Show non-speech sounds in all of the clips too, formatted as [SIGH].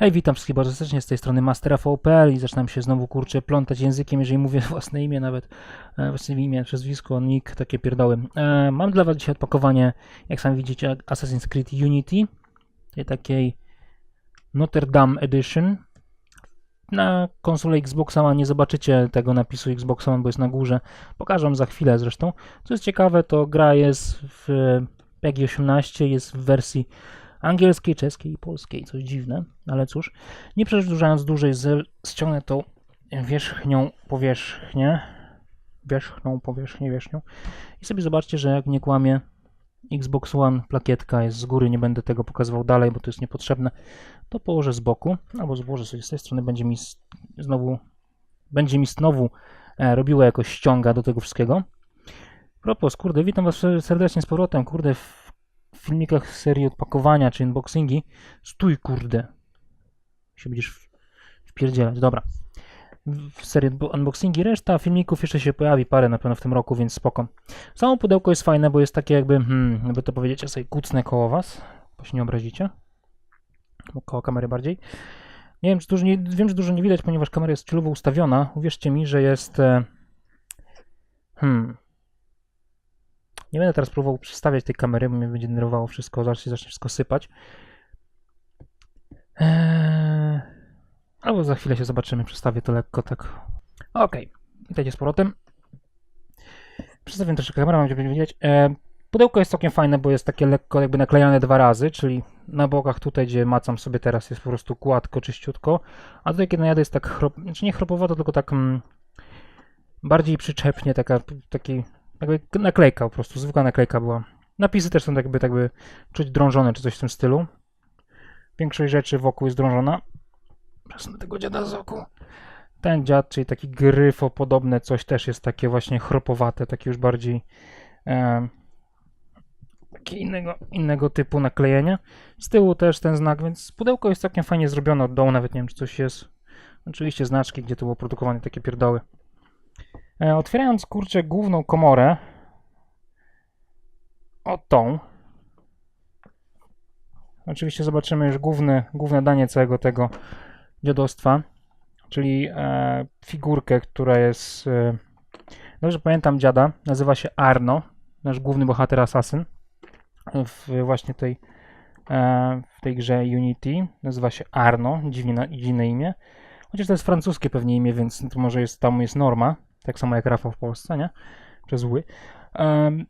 Hej, witam wszystkich bardzo serdecznie z tej strony MasterFOPL i zaczynam się znowu kurczę plątać językiem, jeżeli mówię [LAUGHS] własne imię nawet, e, własne imię, nazwisko, nick, takie pierdoły. E, mam dla was dzisiaj odpakowanie, jak sami widzicie, Assassin's Creed Unity, tej takiej Notre Dame Edition. Na konsolę Xbox One nie zobaczycie tego napisu Xbox One, bo jest na górze. Pokażę wam za chwilę zresztą. Co jest ciekawe, to gra jest w PEGI 18, jest w wersji angielskiej, czeskiej i polskiej. Coś dziwne, ale cóż. Nie przedłużając dłużej, ściągnę tą wierzchnią powierzchnię. Wierzchną powierzchnię, wierzchnią. I sobie zobaczcie, że jak nie kłamie, Xbox One plakietka jest z góry, nie będę tego pokazywał dalej, bo to jest niepotrzebne. To położę z boku, albo złożę sobie z tej strony, będzie mi znowu, będzie mi znowu e, robiło jakoś ściąga do tego wszystkiego. Propos, kurde, witam was serdecznie z powrotem, kurde, filmikach z serii odpakowania czy unboxingi. Stój, kurde. Się będziesz wpierdzielać. Dobra. W serii unbo- unboxingi reszta filmików jeszcze się pojawi parę na pewno w tym roku, więc spoko. Samo pudełko jest fajne, bo jest takie jakby, hmm, jakby to powiedzieć, ja sobie kucnę koło was, bo się nie obrazicie. Koło kamery bardziej. Nie wiem, czy dużo nie, wiem, że dużo nie widać, ponieważ kamera jest celowo ustawiona. Uwierzcie mi, że jest... e, Hmm, nie będę teraz próbował przestawiać tej kamery, bo mnie będzie denerwowało wszystko, zaraz się zacznie wszystko sypać. Eee, albo za chwilę się zobaczymy, przestawię to lekko tak. Okej, witajcie z powrotem. Przestawię troszeczkę kamerę, mam będzie widzieć. Eee, pudełko jest całkiem fajne, bo jest takie lekko jakby naklejane dwa razy, czyli na bokach tutaj, gdzie macam sobie teraz, jest po prostu gładko, czyściutko, a tutaj kiedy najadę jest tak chrop... znaczy nie chropowato, tylko tak mm, bardziej przyczepnie, taka, taki jakby naklejka po prostu, zwykła naklejka była. Napisy też są jakby, jakby czuć drążone, czy coś w tym stylu. Większość rzeczy wokół jest drążona. Przesunę tego dziada z oku. Ten dziad, czyli taki gryfo podobne coś też jest takie właśnie chropowate, takie już bardziej e, takie innego, innego typu naklejenia. Z tyłu też ten znak, więc pudełko jest całkiem fajnie zrobione od dołu, nawet nie wiem czy coś jest. Oczywiście znaczki, gdzie to było produkowane, takie pierdoły. E, Otwierając kurczę główną komorę, o tą, oczywiście zobaczymy już główne, główne danie całego tego dziadostwa, czyli e, figurkę, która jest, e, dobrze pamiętam dziada, nazywa się Arno, nasz główny bohater asasyn w właśnie tej, e, w tej grze Unity, nazywa się Arno, dziwnie, na- dziwne imię, chociaż to jest francuskie pewnie imię, więc to może jest, tam jest norma, tak samo jak Rafał w Polsce, nie? Czy zły. Em,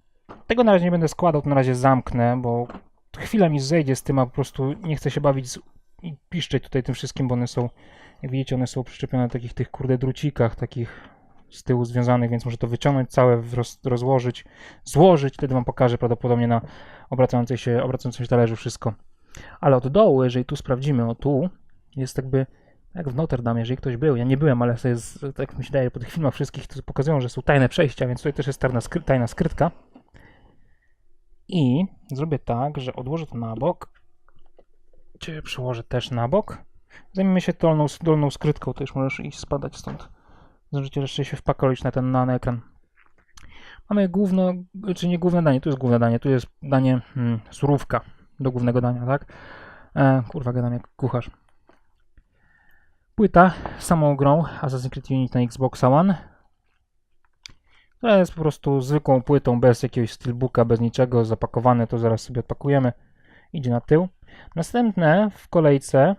tego na razie nie będę składał, to na razie zamknę, bo chwila mi zejdzie z tym, a po prostu nie chcę się bawić z, i piszczeć tutaj tym wszystkim, bo one są, jak widzicie, one są przyczepione na takich tych kurde drucikach, takich z tyłu związanych, więc muszę to wyciągnąć całe, roz, rozłożyć, złożyć, wtedy wam pokażę prawdopodobnie na obracającej się, obracającym się talerzu wszystko. Ale od dołu, jeżeli tu sprawdzimy, o tu, jest jakby jak w Notre Dame, jeżeli ktoś był, ja nie byłem, ale sobie z, tak mi się daje, po tych filmach wszystkich to pokazują, że są tajne przejścia, więc tutaj też jest tajna, skry, tajna skrytka. I zrobię tak, że odłożę to na bok. Ciebie przyłożę też na bok. Zajmiemy się dolną, dolną skrytką, to już możesz iść spadać stąd. Zdążycie jeszcze się wpakolić na ten na, na ekran. Mamy główno, czy nie główne danie, tu jest główne danie, tu jest danie hmm, surówka do głównego dania, tak? E, kurwa, gadam jak kucharz. Płyta z samą grą Assassin's Creed Unity na Xbox One. To jest po prostu zwykłą płytą, bez jakiegoś steelbooka, bez niczego, zapakowane, to zaraz sobie odpakujemy. Idzie na tył. Następne w kolejce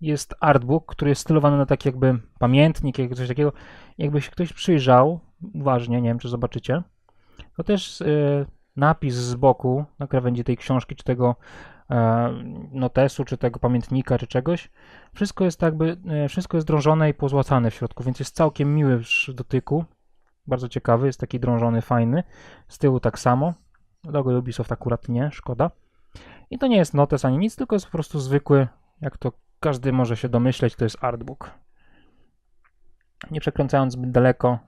jest artbook, który jest stylowany na taki jakby pamiętnik, jakby coś takiego. Jakby się ktoś przyjrzał, uważnie, nie wiem czy zobaczycie, to też y, napis z boku na krawędzi tej książki, czy tego e, notesu, czy tego pamiętnika, czy czegoś, wszystko jest tak jakby, e, wszystko jest drążone i pozłacane w środku, więc jest całkiem miły w dotyku. Bardzo ciekawy, jest taki drążony, fajny. Z tyłu tak samo. Logo Ubisoft akurat nie, szkoda. I to nie jest notes ani nic, tylko jest po prostu zwykły, jak to każdy może się domyśleć, to jest artbook. Nie przekręcając zbyt daleko,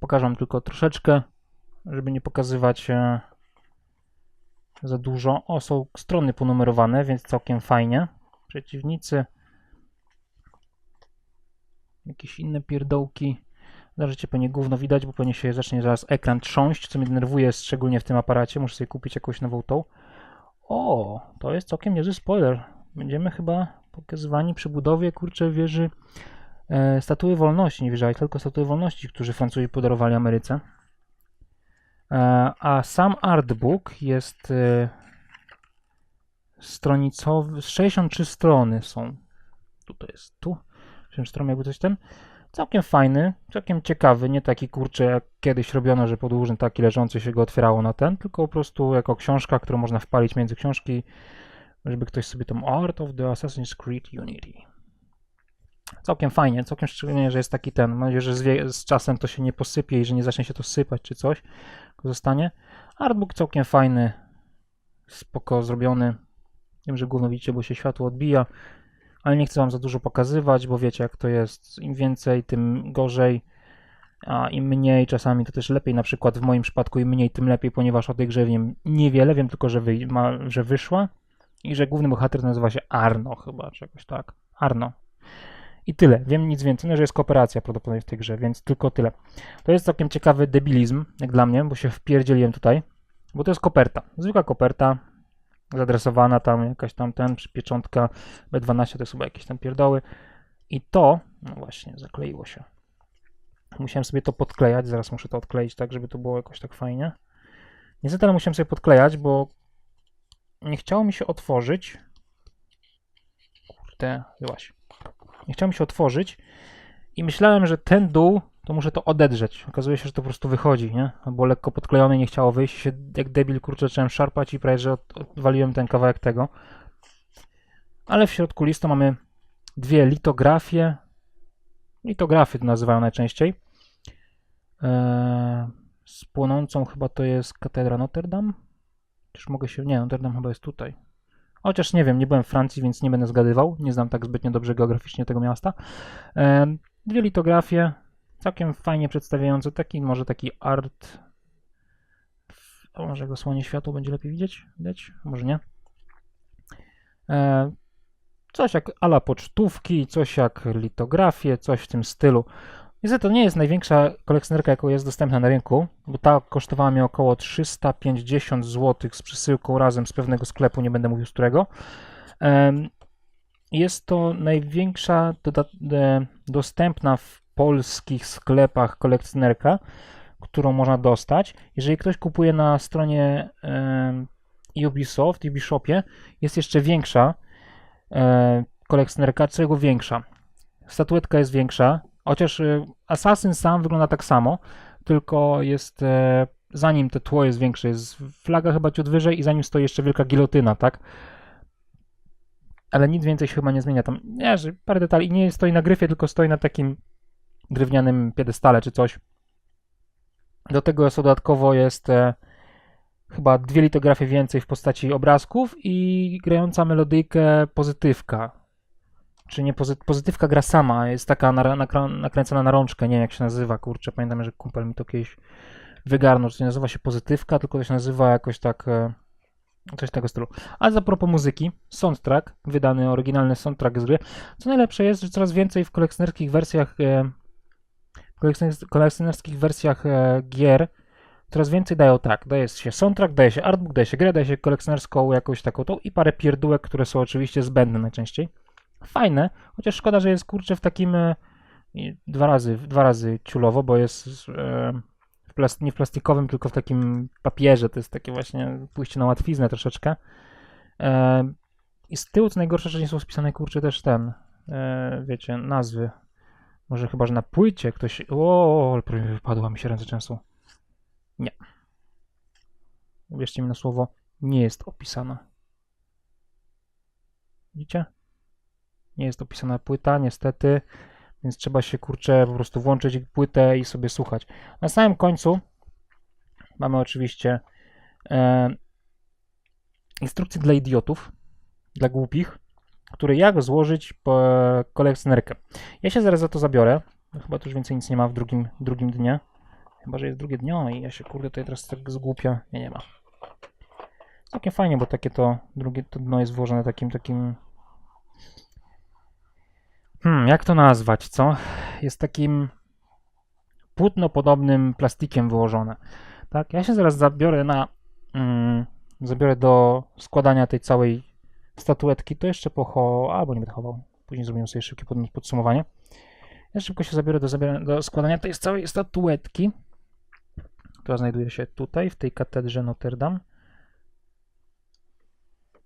pokażę tylko troszeczkę, żeby nie pokazywać e, za dużo. O, są strony ponumerowane, więc całkiem fajnie. Przeciwnicy. Jakieś inne pierdołki. Zaraz pewnie gówno widać, bo pewnie się zacznie zaraz ekran trząść, co mnie denerwuje szczególnie w tym aparacie. Muszę sobie kupić jakąś nową tą. O, to jest całkiem niezły spoiler. Będziemy chyba pokazywani przy budowie, kurczę, wieży e, Statuły Wolności, nie wierzali, tylko Statuły Wolności, którzy Francuzi podarowali Ameryce. E, a sam artbook jest e, stronicowy, 63 strony są. Tutaj jest, tu, 63 strony jakby coś ten. Całkiem fajny, całkiem ciekawy, nie taki kurczę jak kiedyś robiono, że podłużny taki leżący się go otwierało na ten, tylko po prostu jako książka, którą można wpalić między książki, żeby ktoś sobie tą Art of the Assassin's Creed Unity. Całkiem fajnie, całkiem szczególnie, że jest taki ten. Mam nadzieję, że z, z czasem to się nie posypie i że nie zacznie się to sypać czy coś, tylko zostanie. Artbook całkiem fajny, spoko zrobiony. Wiem, że gówno widzicie, bo się światło odbija, ale nie chcę wam za dużo pokazywać, bo wiecie jak to jest. Im więcej, tym gorzej, a im mniej czasami to też lepiej. Na przykład w moim przypadku im mniej, tym lepiej, ponieważ o tej grze wiem niewiele. Wiem tylko, że, wy, ma, że wyszła i że główny bohater nazywa się Arno chyba, czy jakoś tak. Arno. I tyle. Wiem nic więcej, no, że jest kooperacja prawdopodobnie w tej grze, więc tylko tyle. To jest całkiem ciekawy debilizm, jak dla mnie, bo się wpierdzieliłem tutaj, bo to jest koperta. Zwykła koperta, zadresowana tam, jakaś tam ten, pieczątka B12, to jest chyba jakieś tam pierdoły. I to, no właśnie, zakleiło się. Musiałem sobie to podklejać, zaraz muszę to odkleić tak, żeby to było jakoś tak fajnie. Niestety musiałem sobie podklejać, bo nie chciało mi się otworzyć. Kurde, byłaś. Nie chciało mi się otworzyć i myślałem, że ten dół to muszę to odedrzeć. Okazuje się, że to po prostu wychodzi, nie? Było lekko podklejone i nie chciało wyjść. Się jak debil kurczę zacząłem szarpać i prawie, że od, odwaliłem ten kawałek tego. Ale w środku listu mamy dwie litografie. Litografie to nazywają najczęściej. Eee, z płonącą chyba to jest katedra Notre Dame. Czyż mogę się... Nie, Notre Dame chyba jest tutaj. Chociaż nie wiem, nie byłem w Francji, więc nie będę zgadywał. Nie znam tak zbytnio dobrze geograficznie tego miasta. Dwie litografie, całkiem fajnie przedstawiające taki, może taki art. Może go słonie światło będzie lepiej widzieć? Widać? Może nie. Coś jak ala pocztówki, coś jak litografie, coś w tym stylu. Niestety to nie jest największa kolekcjonerka, jaka jest dostępna na rynku, bo ta kosztowała mnie około 350 zł z przesyłką razem z pewnego sklepu, nie będę mówił z którego. Jest to największa e, dostępna w polskich sklepach kolekcjonerka, którą można dostać. Jeżeli ktoś kupuje na stronie Ubisoft, Ubishopie, jest jeszcze większa e, kolekcjonerka, czego większa. Statuetka jest większa, chociaż e, Assassin sam wygląda tak samo, tylko jest e, zanim to tło jest większe, jest flaga chyba ciut wyżej i za nim stoi jeszcze wielka gilotyna, tak? Ale nic więcej się chyba nie zmienia tam. Nie, że parę detali. I nie stoi na gryfie, tylko stoi na takim drewnianym piedestale czy coś. Do tego jest dodatkowo jest e, chyba dwie litografie więcej w postaci obrazków i grająca melodyjkę pozytywka. Czy nie pozy, pozytywka gra sama, jest taka na, nakra, nakręcona na rączkę, nie wiem jak się nazywa, kurczę, pamiętam, że kumpel mi to kiedyś wygarnął, to nie nazywa się pozytywka, tylko to się nazywa jakoś tak, e, coś tego stylu. A za propos muzyki, soundtrack, wydany oryginalny soundtrack z gry, co najlepsze jest, że coraz więcej w kolekcjonerskich wersjach e, kolekcjoner- kolekcjonerskich wersjach e, gier coraz więcej dają tak, daje się soundtrack, daje się artbook, daje się grę, daje się kolekcjonerską jakąś taką tą i parę pierdółek, które są oczywiście zbędne najczęściej. Fajne, chociaż szkoda, że jest kurczę w takim e, dwa razy, dwa razy ciulowo, bo jest e, w plas- nie w plastikowym, tylko w takim papierze, to jest takie właśnie pójście na łatwiznę troszeczkę. E, I z tyłu co najgorsze, że nie są spisane kurczę też ten, wiecie, nazwy. Może chyba, że na płycie ktoś. O, ale prawie wypadła mi się ręce często. Nie. Uwierzcie mi na słowo, nie jest opisana. Widzicie? Nie jest opisana płyta, niestety. Więc trzeba się kurczę po prostu włączyć płytę i sobie słuchać. Na samym końcu mamy oczywiście e, instrukcje dla idiotów, dla głupich, które jak złożyć po kolekcjonerkę. Ja się zaraz za to zabiorę. Chyba tu już więcej nic nie ma w drugim, drugim dnie. Chyba, że jest drugie dnio i ja się kurde tutaj teraz tak zgłupia. Nie, nie ma. Całkiem fajnie, bo takie to drugie to dno jest włożone takim takim. Hmm, jak to nazwać, co? Jest takim płótno-podobnym plastikiem wyłożone. Tak, ja się zaraz zabiorę na. Mm, zabiorę do składania tej całej statuetki, to jeszcze pocho... albo nie będę chował. Później zrobimy sobie szybkie pod- podsumowanie. Ja szybko się zabiorę do, zabiera- do składania tej całej statuetki, która znajduje się tutaj, w tej katedrze Notre Dame.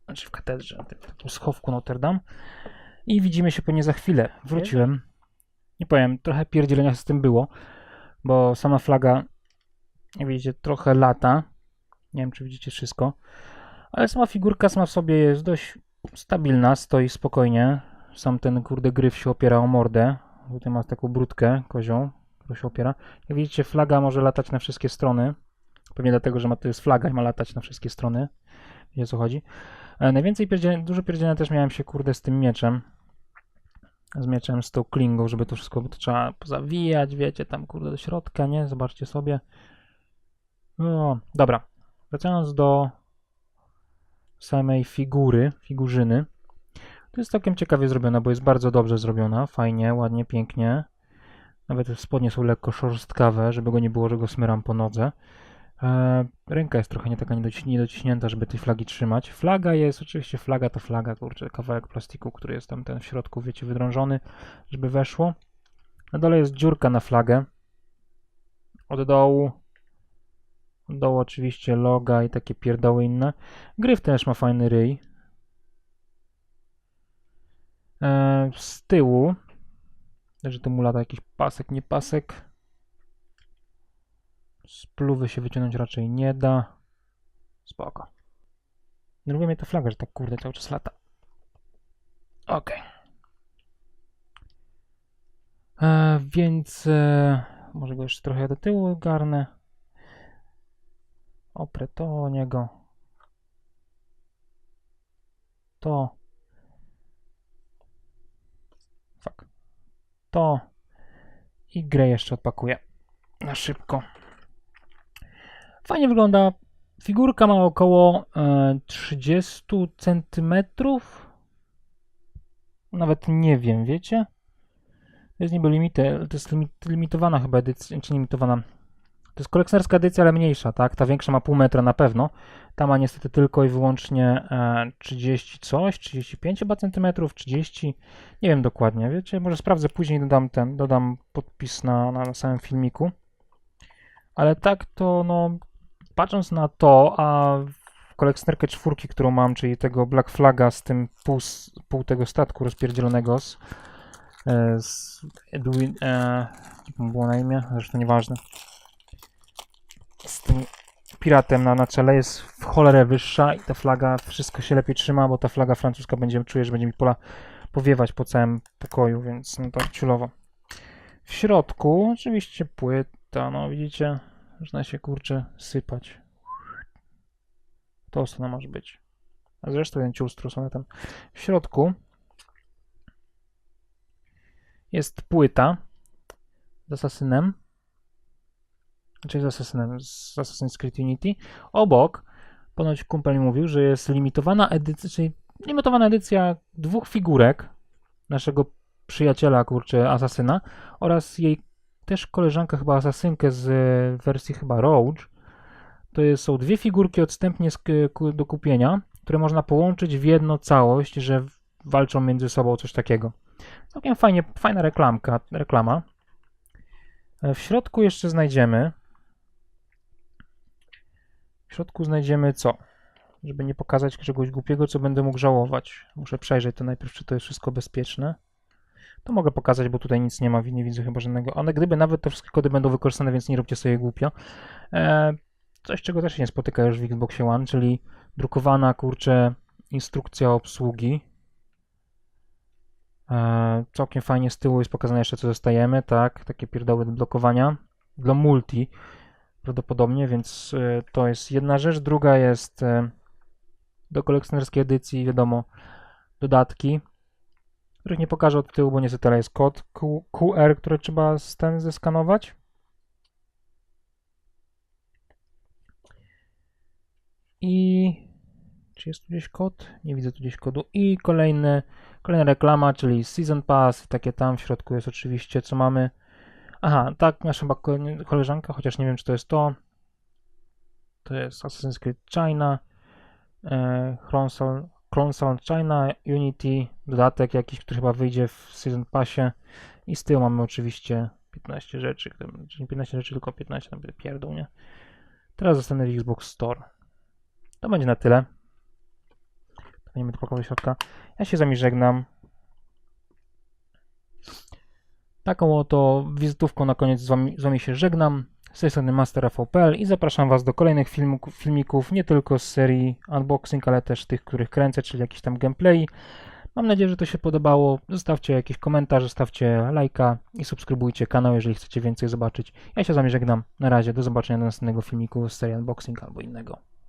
Znaczy w katedrze, w tym schowku Notre Dame. I widzimy się pewnie za chwilę. Wróciłem. Nie powiem, trochę pierdzielenia z tym było, bo sama flaga, jak widzicie, trochę lata. Nie wiem, czy widzicie wszystko. Ale sama figurka sama w sobie jest dość stabilna, stoi spokojnie. Sam ten kurde gryf się opiera o mordę. Tutaj ma taką brudkę kozią, która się opiera. Jak widzicie, flaga może latać na wszystkie strony. Pewnie dlatego, że ma, to jest flaga i ma latać na wszystkie strony. Wiecie o co chodzi. E, najwięcej pierdzielenia, dużo pierdzielenia też miałem się kurde z tym mieczem. Z mieczem, z tą klingą, żeby to wszystko, to trzeba zawijać, wiecie, tam kurde do środka, nie? Zobaczcie sobie. No, dobra. Wracając do samej figury, figurzyny. To jest całkiem ciekawie zrobiona, bo jest bardzo dobrze zrobiona, fajnie, ładnie, pięknie. Nawet spodnie są lekko szorstkawe, żeby go nie było, że go smyram po nodze. E, ręka jest trochę nie taka niedoci- niedociśnięta, żeby tej flagi trzymać. Flaga jest, oczywiście flaga to flaga, kurczę, kawałek plastiku, który jest tam ten w środku, wiecie, wydrążony, żeby weszło. Na dole jest dziurka na flagę. Od dołu, od dołu oczywiście loga i takie pierdoły inne. Gryf też ma fajny ryj. E, z tyłu, że tu mu lata jakiś pasek, nie pasek. Spluwy się wyciągnąć raczej nie da. Spoko. Nerwuje mnie ta flaga, że tak kurde cały czas lata. Okej. E, Więc e, może go jeszcze trochę do tyłu garnę. Oprę to o niego. To. Fuck. To. I grę jeszcze odpakuję. Na szybko. Fajnie wygląda. Figurka ma około e, 30 centymetrów. Nawet nie wiem, wiecie? To jest niby limity, to jest limit, limitowana chyba edycja, czy limitowana. To jest kolekcjonerska edycja, ale mniejsza, tak? Ta większa ma pół metra na pewno. Ta ma niestety tylko i wyłącznie e, 30 coś, 35 chyba centymetrów, 30, nie wiem dokładnie, wiecie? Może sprawdzę później, dodam ten, dodam podpis na, na samym filmiku. Ale tak to, no, patrząc na to, a kolekcjonerkę czwórki, którą mam, czyli tego Black Flaga z tym pół, pół tego statku rozpierdzielonego z, e, z Edwin, e, było na imię, zresztą nieważne, z tym piratem na, na czele jest w cholerę wyższa i ta flaga wszystko się lepiej trzyma, bo ta flaga francuska będzie, czuję, że będzie mi pola powiewać po całym pokoju, więc no tak ciulowo. W środku oczywiście płyta, no widzicie, można się kurczę sypać. To strona może być. A zresztą ten ciul strusony tam. W środku jest płyta z Assassinem. Znaczy z Assassinem, z Assassin's Creed Unity. Obok, ponoć kumpel mi mówił, że jest limitowana edycja, czyli limitowana edycja dwóch figurek naszego przyjaciela, kurczę, Asasyna oraz jej też koleżankę, chyba asasynkę z e, wersji chyba Rogue. To jest, są dwie figurki odstępnie do kupienia, które można połączyć w jedno całość, że walczą między sobą coś takiego. Całkiem fajnie, fajna reklamka, reklama. E, W środku jeszcze znajdziemy. W środku znajdziemy co? Żeby nie pokazać czegoś głupiego, co będę mógł żałować. Muszę przejrzeć to najpierw, czy to jest wszystko bezpieczne. To mogę pokazać, bo tutaj nic nie ma, nie widzę chyba żadnego. One gdyby nawet te wszystkie kody będą wykorzystane, więc nie róbcie sobie głupio. E, coś, czego też się nie spotyka już w Xboxie One, czyli drukowana, kurczę, instrukcja obsługi. E, całkiem fajnie z tyłu jest pokazane jeszcze, co dostajemy, tak, takie pierdoły do blokowania. Dla multi prawdopodobnie, więc e, to jest jedna rzecz. Druga jest e, do kolekcjonerskiej edycji, wiadomo, dodatki których nie pokażę od tyłu, bo niestety jest kod Q- QR, który trzeba z ten zeskanować. I czy jest tu gdzieś kod? Nie widzę tu gdzieś kodu. I kolejny, kolejna reklama, czyli Season Pass, takie tam w środku jest oczywiście, co mamy. Aha, tak, nasza koleżanka, chociaż nie wiem, czy to jest to. To jest Assassin's Creed China, e, Chronsol, Sound China, Unity, dodatek jakiś, który chyba wyjdzie w Season Passie i z tyłu mamy oczywiście 15 rzeczy, czyli nie 15 rzeczy, tylko 15, tam pierdół, nie? Teraz zostanę w Xbox Store. To będzie na tyle. Nie będę pakował środka. Ja się z wami żegnam. Taką oto wizytówką na koniec z wami, z wami się żegnam. Z tej strony MasterFOPL i zapraszam Was do kolejnych filmików, filmików, nie tylko z serii unboxing, ale też tych, których kręcę, czyli jakieś tam gameplay. Mam nadzieję, że to się podobało. Zostawcie jakiś komentarz, zostawcie lajka i subskrybujcie kanał, jeżeli chcecie więcej zobaczyć. Ja się z Wami żegnam. Na razie, do zobaczenia następnego filmiku z serii unboxing albo innego.